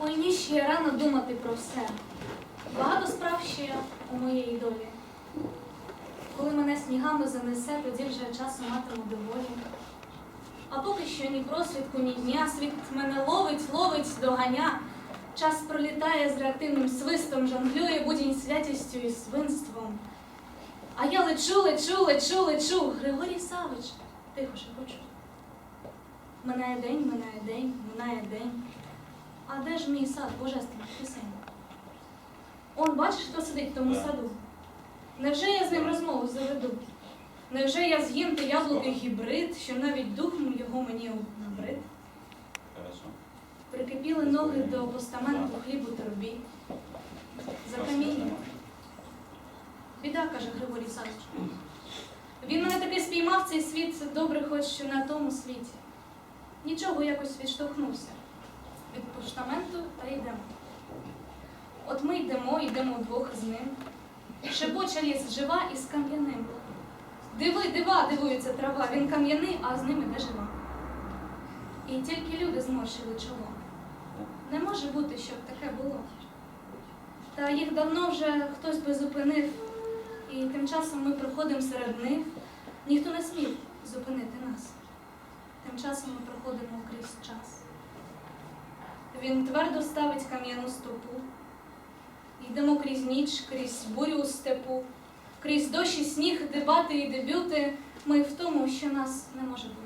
Ой, ні, ще рано думати про все. Багато справ ще у моєї долі. Коли мене снігами занесе, тоді вже часу матиму доволі. А поки що ні просвідку, ні дня, світ мене ловить, ловить, доганя. Час пролітає з реактивним свистом, жонглює будінь святістю і свинством. А я лечу, лечу, лечу, лечу. Григорій Савич, тихо шепочу. Минає день, минає день, минає день. А де ж мій сад божественних пісень? Он, бачиш, хто сидить в тому саду? Невже я з ним розмову заведу? Невже я з'їм те яблуки гібрид, що навіть дух його мені набрид? Прикипіли ноги до постаменту хлібу торбі. За камінням. Біда, каже Григорій Савич. Він мене таки спіймав цей світ добре, хоч що на тому світі. Нічого якось відштовхнувся від постаменту та йдемо. От ми йдемо, йдемо вдвох з ним. Шепоче ліс жива із кам'яним. Диви, дива, дивується трава, він кам'яний, а з ним іде жива. І тільки люди зморщили чоло. Не може бути, щоб таке було. Та їх давно вже хтось би зупинив, і тим часом ми проходимо серед них. Ніхто не смів зупинити нас. Тим часом ми проходимо. Він твердо ставить кам'яну стопу. Йдемо крізь ніч, крізь бурю у степу, крізь дощ і сніг, дебати і дебюти. Ми в тому, що нас не може бути.